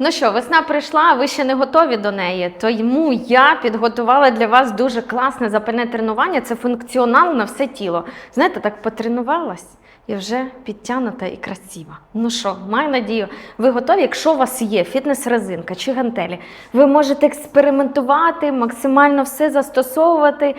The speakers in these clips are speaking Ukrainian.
Ну що, весна прийшла, ви ще не готові до неї. Тому я підготувала для вас дуже класне запальне тренування. Це функціонал на все тіло. Знаєте, так потренувалась і вже підтягнута і красива. Ну що, маю надію, ви готові? Якщо у вас є фітнес-резинка чи гантелі, ви можете експериментувати, максимально все застосовувати.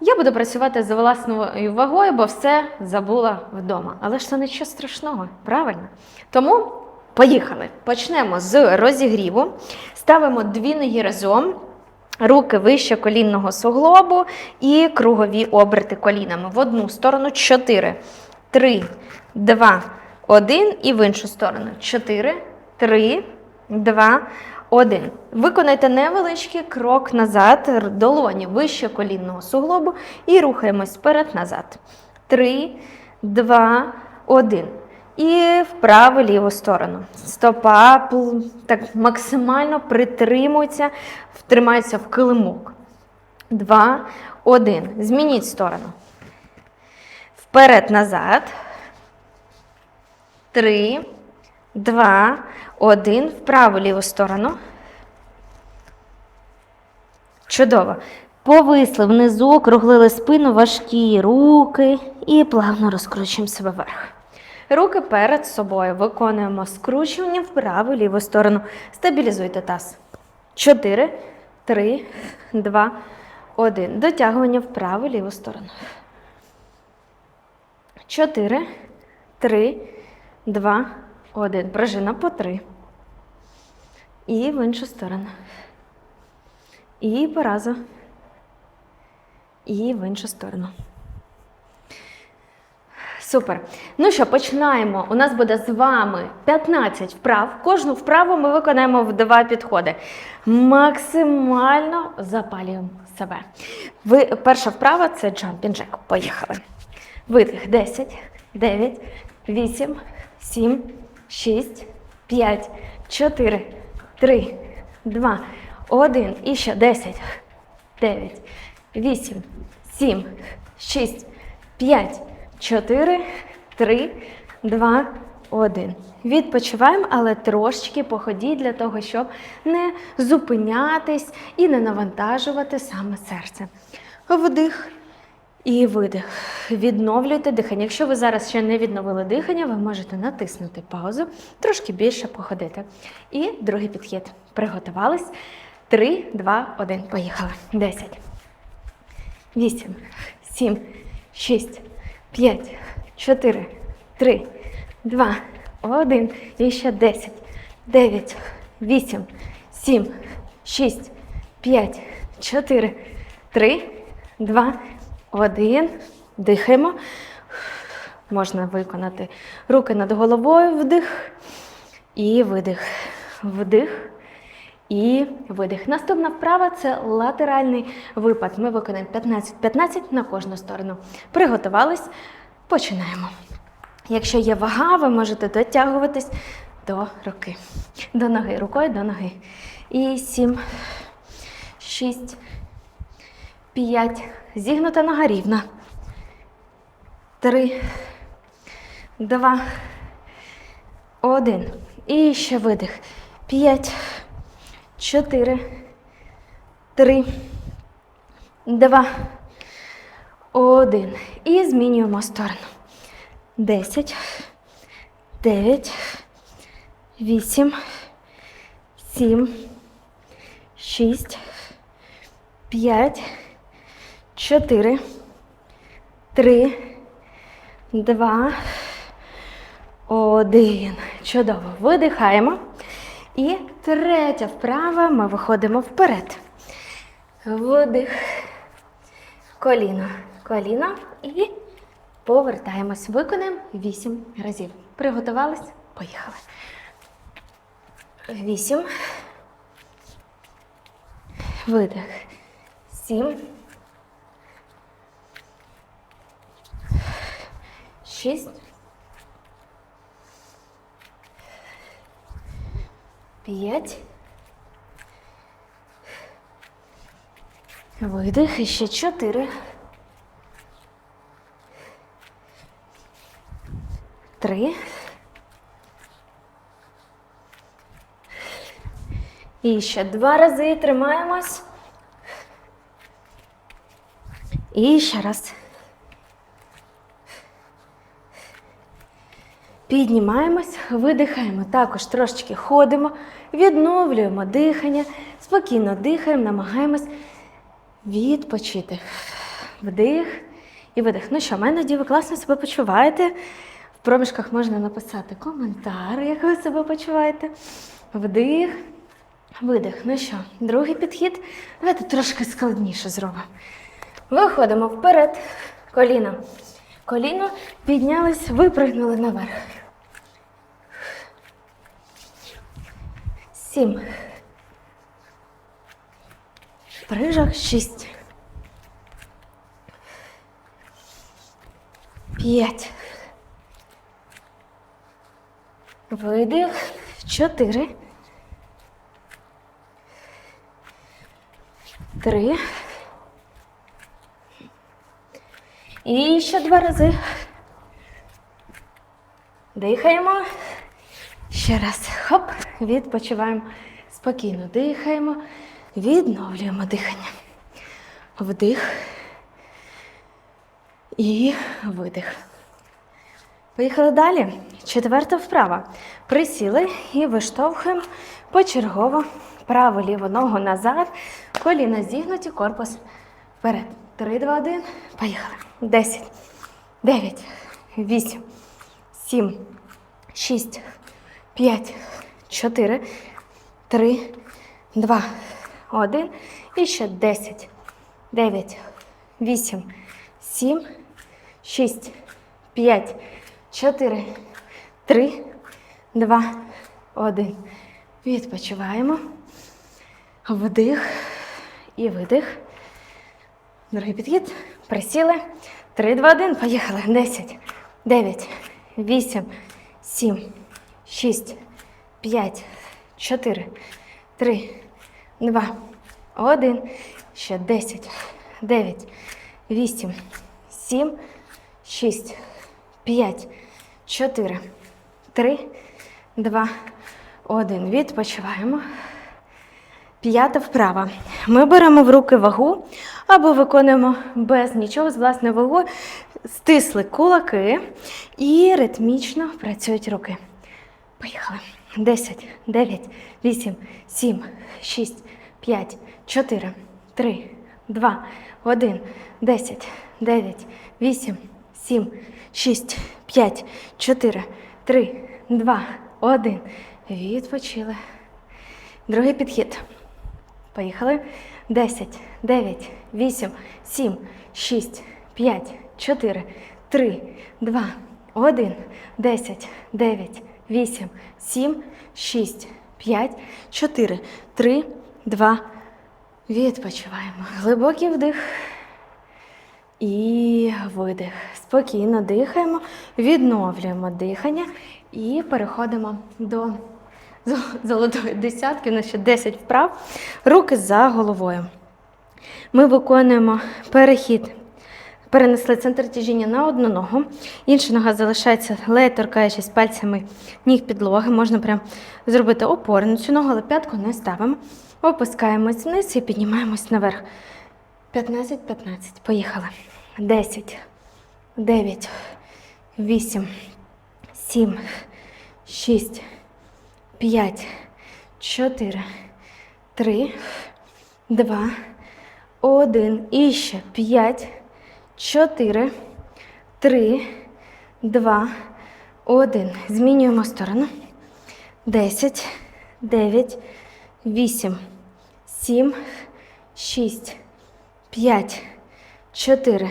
Я буду працювати за власною вагою, бо все забула вдома. Але ж це нічого страшного, правильно? Тому поїхали. Почнемо з розігріву. Ставимо дві ноги разом. Руки вище колінного суглобу і кругові оберти колінами. В одну сторону 4, 3, 2, 1 і в іншу сторону 4, 3, 2, 1. Виконайте невеличкий крок назад, долоні вище колінного суглобу і рухаємось вперед-назад. 3, 2, 1. І вправо ліву сторону. Стопа так максимально притримується, втримається в килимок. Два, один. Змініть сторону. Вперед, назад. Три, два, один. Вправо ліву сторону. Чудово. Повисли внизу, округлили спину, важкі руки і плавно розкручуємо себе вверх. Руки перед собою виконуємо скручування в праву ліву сторону. Стабілізуйте таз. 4, 3, 2, 1. Дотягування в праву ліву сторону. 4, 3, 2, 1. Пружина по 3. І в іншу сторону. І по разу. І в іншу сторону. Супер. Ну що, починаємо. У нас буде з вами 15 вправ. Кожну вправу ми виконаємо в два підходи. Максимально запалюємо себе. Ви, перша вправа це jumping jack. Поїхали. Видих 10, 9, 8, 7, 6, 5, 4, 3, 2, 1. І ще 10, 9, 8, 7, 6, 5, 4, 3, 2, 1. Відпочиваємо, але трошечки походіть для того, щоб не зупинятись і не навантажувати саме серце. Вдих і видих. Відновлюйте дихання. Якщо ви зараз ще не відновили дихання, ви можете натиснути паузу, трошки більше походити. І другий підхід. Приготувались. 3, 2, 1. Поїхали. 10. 8, 7, 6, 5, 4, 3, 2, 1. І ще 10, 9, 8, 7, 6, 5, 4, 3, 2, 1. Дихаємо. Можна виконати руки над головою, вдих і видих. Вдих і видих. Наступна вправа це латеральний випад. Ми виконаємо 15-15 на кожну сторону. Приготувались, починаємо. Якщо є вага, ви можете дотягуватись до руки, до ноги, рукою до ноги. І 7, 6, 5. Зігнута нога рівна. 3, 2, 1. І ще видих. 5, 4, 3, 2, 1. І змінюємо сторону. 10, 9, 8, 7, 6, 5, 4, 3, 2, 1. Чудово. Видихаємо. І третя вправа. Ми виходимо вперед. Вдих. Коліно. Коліно. І повертаємось. Виконаємо 8 разів. Приготувались? Поїхали. 8. Видих. 7. 6. 5. Видих. І ще 4. 3. І ще два рази тримаємось. І ще раз. Піднімаємось, видихаємо. Також трошечки ходимо, відновлюємо дихання, спокійно дихаємо, намагаємось відпочити. Вдих і видих. Ну що, мене ви класно себе почуваєте. В проміжках можна написати коментар, як ви себе почуваєте. Вдих, видих. Ну що, другий підхід. Давайте трошки складніше зробимо. Виходимо вперед, коліна. Коліно піднялись, випригнули наверх. Сім. Прижах шість. П'ять. Видих. Чотири. Три. І ще два рази. Дихаємо. Ще раз. Хоп. Відпочиваємо. Спокійно дихаємо. Відновлюємо дихання. Вдих. І видих. Поїхали далі. Четверта вправа. Присіли і виштовхуємо почергово праву ліву ногу назад. Коліна зігнуті, корпус вперед. Три, два, один. Поїхали. Десять, дев'ять, вісім, сім, шість, п'ять, чотири, три, два, один. І ще десять, дев'ять, вісім, сім, шість, п'ять, чотири, три, два, один. Відпочиваємо. Вдих і видих. Другий підхід. Присіли. Три, два, один. Поїхали. Десять, дев'ять, вісім, сім, шість, п'ять, чотири, три, два, один. Ще десять, дев'ять, вісім, сім, шість, п'ять, чотири, три, два, один. Відпочиваємо. П'ята вправа. Ми беремо в руки вагу або виконуємо без нічого з власною вагою, стисли кулаки і ритмічно працюють руки. Поїхали. 10, 9, 8, 7, 6, 5, 4, 3, 2, 1, 10, 9, 8, 7, 6, 5, 4, 3, 2, 1. Відпочили. Другий підхід. Поїхали. 10, 9, 8, 7, 6, 5, 4, 3, 2, 1, 10, 9, 8, 7, 6, 5, 4, 3, 2. Відпочиваємо. Глибокий вдих. І видих. Спокійно дихаємо, відновлюємо дихання і переходимо до золотої десятки, на ще 10 вправ. Руки за головою. Ми виконуємо перехід. Перенесли центр тяжіння на одну ногу. Інша нога залишається, ледь торкаючись пальцями ніг підлоги. Можна прям зробити опору на цю ногу, але п'ятку не ставимо. Опускаємось вниз і піднімаємось наверх. 15-15. Поїхали. 10, 9, 8, 7, 6, 5, 4, 3, 2, 1. І ще 5, 4, 3, 2, 1. Змінюємо сторону. 10, 9, 8, 7, 6, 5, 4,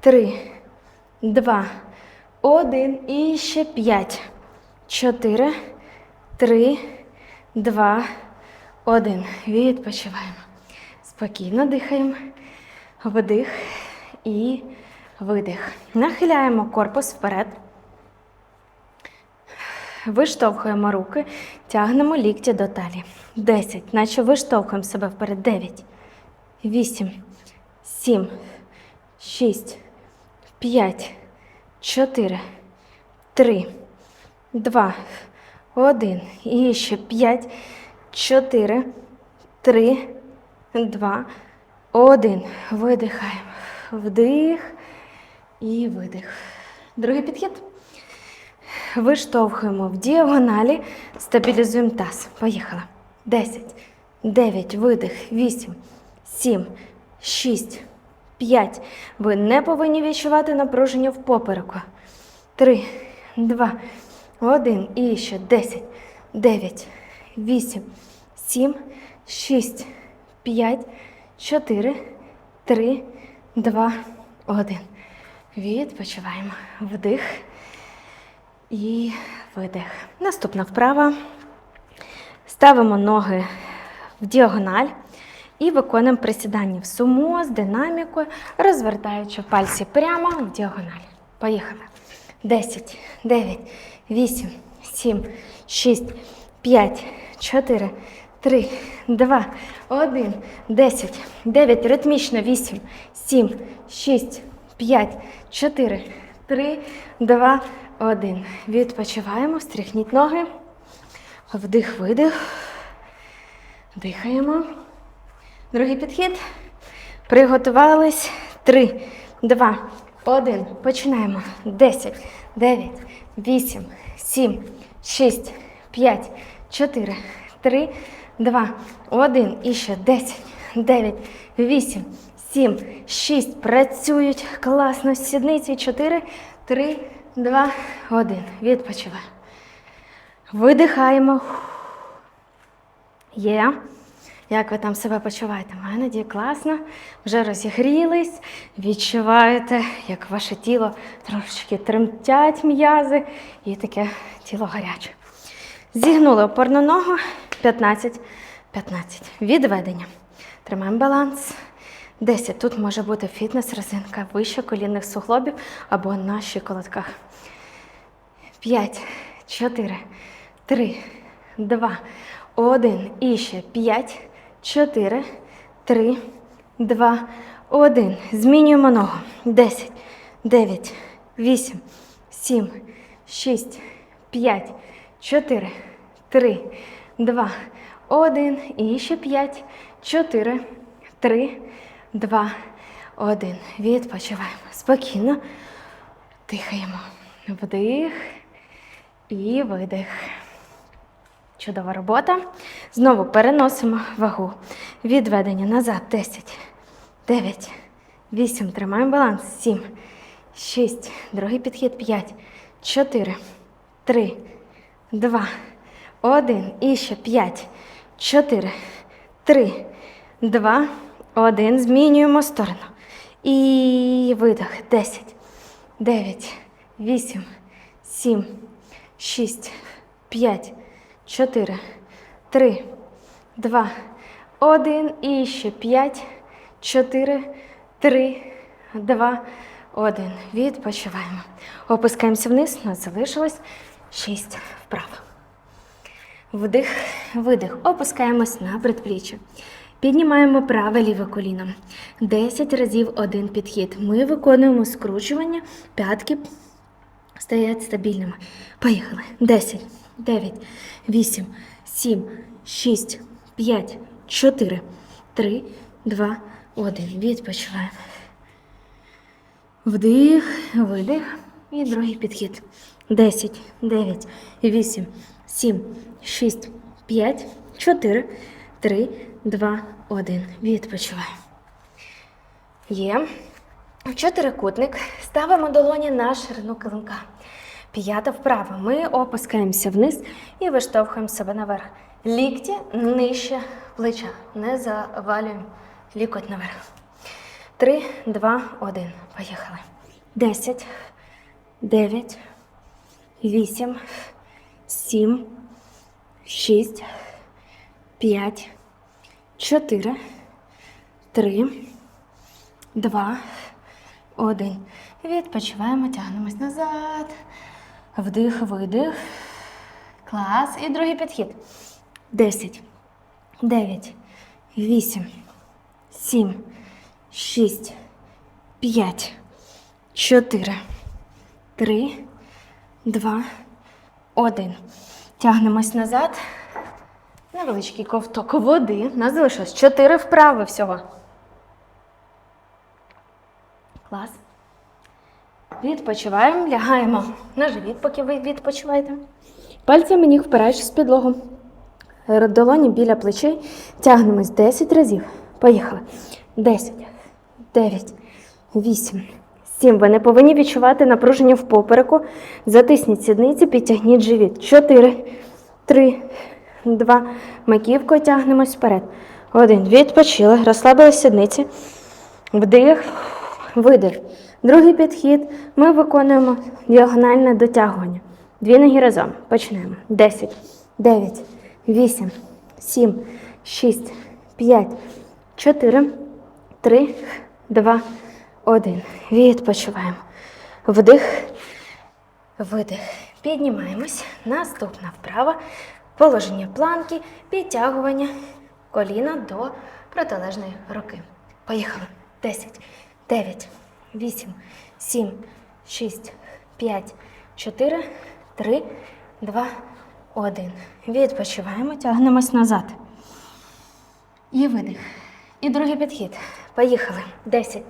3, 2, 1. І ще 5, 4, 3, 2, 1. Відпочиваємо. Спокійно дихаємо. Вдих і видих. Нахиляємо корпус вперед. Виштовхуємо руки, тягнемо лікті до талії. 10. Наче виштовхуємо себе вперед. 9, 8, 7, 6, 5, 4, 3, 2, 1. І ще 5, чотири, три, два, один. Видихаємо. Вдих і видих. Другий підхід. Виштовхуємо в діагоналі, стабілізуємо таз. Поїхали. 10, 9, видих, 8, 7, 6, 5. Ви не повинні відчувати напруження в попереку. 3, 2, 1. І ще 10, 9, 8, 7, 6, 5, 4, 3, 2, 1. Відпочиваємо. Вдих і видих. Наступна вправа. Ставимо ноги в діагональ і виконуємо присідання в сумо з динамікою, розвертаючи пальці прямо в діагональ. Поїхали. 10, 9, 8, 7, 6, 5, 4, 3, 2, 1, 10, 9, ритмічно 8, 7, 6, 5, 4, 3, 2, 1. Відпочиваємо, стряхніть ноги. Вдих, видих. Дихаємо. Другий підхід. Приготувались. Три, два, один. Починаємо. Десять, дев'ять, вісім, сім, шість, п'ять, чотири, три, два, один. І ще десять, дев'ять, вісім, сім, шість. Працюють. Класно. Сідниці. Чотири, три, два, один. Відпочиваємо. Видихаємо. Є. Як ви там себе почуваєте? Мене діє класно. Вже розігрілись, відчуваєте, як ваше тіло трошечки тремтять м'язи і таке тіло гаряче. Зігнули опорну ногу 15, 15. Відведення. Тримаємо баланс. 10. Тут може бути фітнес-резинка вище колінних суглобів або на щиколотках. 5, 4, 3, 2, 1. І ще 5, 4, 3, 2, 1. Змінюємо ногу. 10, 9, 8, 7, 6, 5, 4, 3, 2, 1. І ще 5, 4, 3, 2, 1. Відпочиваємо. Спокійно. Дихаємо. Вдих і видих. Чудова робота. Знову переносимо вагу. Відведення назад. 10, 9, 8. Тримаємо баланс. 7, 6. Другий підхід. 5, 4, 3, 2, 1. І ще 5, 4, 3, 2, 1. Змінюємо сторону. І видих. 10, 9, 8, 7, 6, 5, 4, 3, 2, 1. І ще 5, 4, 3, 2, 1. Відпочиваємо. Опускаємося вниз. У нас залишилось 6 вправ. Вдих, видих. Опускаємось на предпліччя. Піднімаємо праве ліве коліно. 10 разів один підхід. Ми виконуємо скручування, п'ятки стоять стабільними. Поїхали. 10, 9, 8, 7, 6, 5, 4, 3, 2, 1. Відпочиваємо. Вдих, видих. І другий підхід. 10, 9, 8, 7, 6, 5, 4, 3, 2, 1. Відпочиваємо. Є. Чотирикутник ставимо долоні на ширину килимка. П'ята вправа. Ми опускаємося вниз і виштовхуємо себе наверх. Лікті нижче плеча. Не завалюємо лікоть наверх. Три, два, один. Поїхали. Десять, дев'ять, вісім, сім, шість, п'ять, чотири, три, два, один. Відпочиваємо, тягнемось назад. Вдих, видих. Клас. І другий підхід. Десять, дев'ять, вісім, сім, шість, п'ять, чотири, три, два, один. Тягнемось назад. Невеличкий ковток води. У нас залишилось 4 вправи всього. Клас. Відпочиваємо, лягаємо на живіт, поки ви відпочиваєте. Пальцями ніг впираючись в підлогу. Долоні біля плечей. Тягнемось 10 разів. Поїхали. 10, 9, 8, 7. Ви не повинні відчувати напруження в попереку. Затисніть сідниці, підтягніть живіт. 4, 3, 2. Маківкою тягнемось вперед. Один. Відпочили. Розслабили сідниці. Вдих, видих. Другий підхід. Ми виконуємо діагональне дотягування. Дві ноги разом. Почнемо. 10, 9, 8, 7, 6, 5, 4, 3, 2, 1. Відпочиваємо. Вдих, видих. Піднімаємось. Наступна вправа. Положення планки, підтягування коліна до протилежної руки. Поїхали. 10, 9, 8, 7, 6, 5, 4, 3, 2, 1. Відпочиваємо, тягнемось назад. І видих. І другий підхід. Поїхали. 10, 9,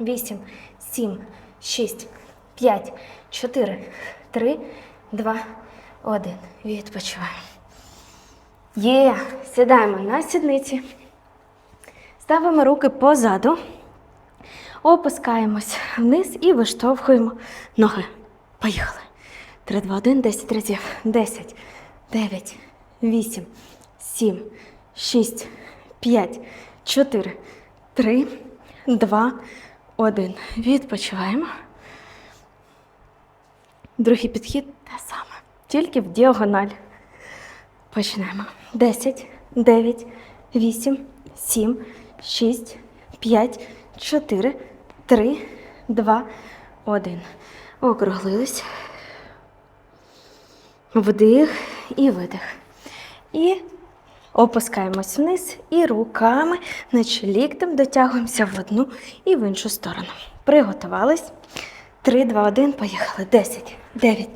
8, 7, 6, 5, 4, 3, 2, 1. Відпочиваємо. Є. Сідаємо на сідниці. Ставимо руки позаду. Опускаємось вниз і виштовхуємо ноги. Поїхали. 3, 2, 1, 10 разів. 10, 9, 8, 7, 6, 5, 4, 3, 2, 1. Відпочиваємо. Другий підхід те саме. Тільки в діагональ. Почнемо. 10, 9, 8, 7, 6, 5, 4, 3, 2, 1. Округлились. Вдих і видих. І опускаємось вниз і руками, наче ліктем дотягуємося в одну і в іншу сторону. Приготувались. 3, 2, 1, поїхали. 10, 9,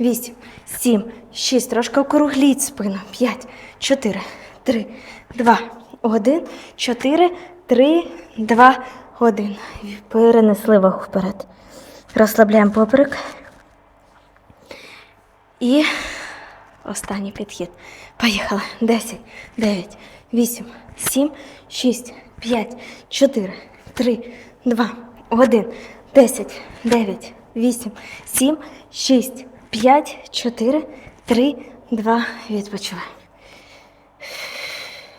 8, 7, 6. Трошки округліть спину. 5, 4, 3, 2, 1, 4, 3, 2, 1. Перенесли вагу вперед. Розслабляємо поперек. І останній підхід. Поїхали. 10, 9, 8, 7, 6, 5, 4, 3, 2, 1, 10, 9, 8, 7, 6, 5, 4, 3, 2, відпочиваємо.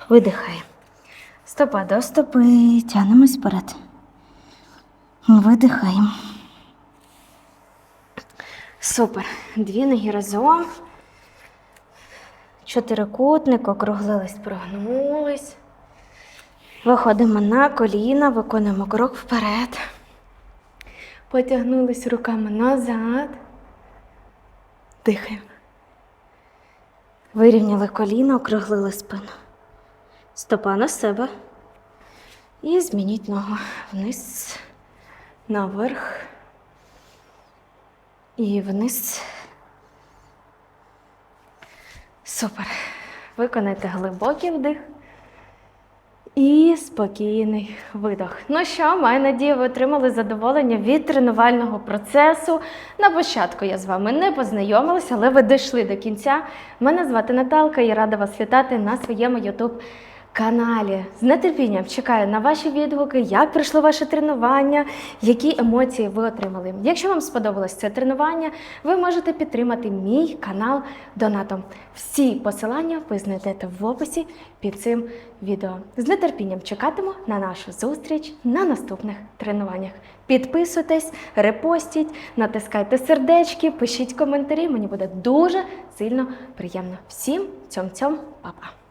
Видихаємо. Стопа до стопи. Тянемось вперед. Видихаємо. Супер. Дві ноги разом. Чотирикутник, округлились, прогнулись. Виходимо на коліна, виконуємо крок вперед. Потягнулись руками назад. Дихаємо. Вирівняли коліна, округлили спину. Стопа на себе. І змініть ногу вниз, наверх. І вниз. Супер. Виконайте глибокий вдих і спокійний видох. Ну що, маю надію, ви отримали задоволення від тренувального процесу. На початку я з вами не познайомилася, але ви дійшли до кінця. Мене звати Наталка і рада вас вітати на своєму YouTube каналі. З нетерпінням чекаю на ваші відгуки, як пройшло ваше тренування, які емоції ви отримали. Якщо вам сподобалось це тренування, ви можете підтримати мій канал донатом. Всі посилання ви знайдете в описі під цим відео. З нетерпінням чекатиму на нашу зустріч на наступних тренуваннях. Підписуйтесь, репостіть, натискайте сердечки, пишіть коментарі. Мені буде дуже сильно приємно. Всім цьом-цьом, па-па!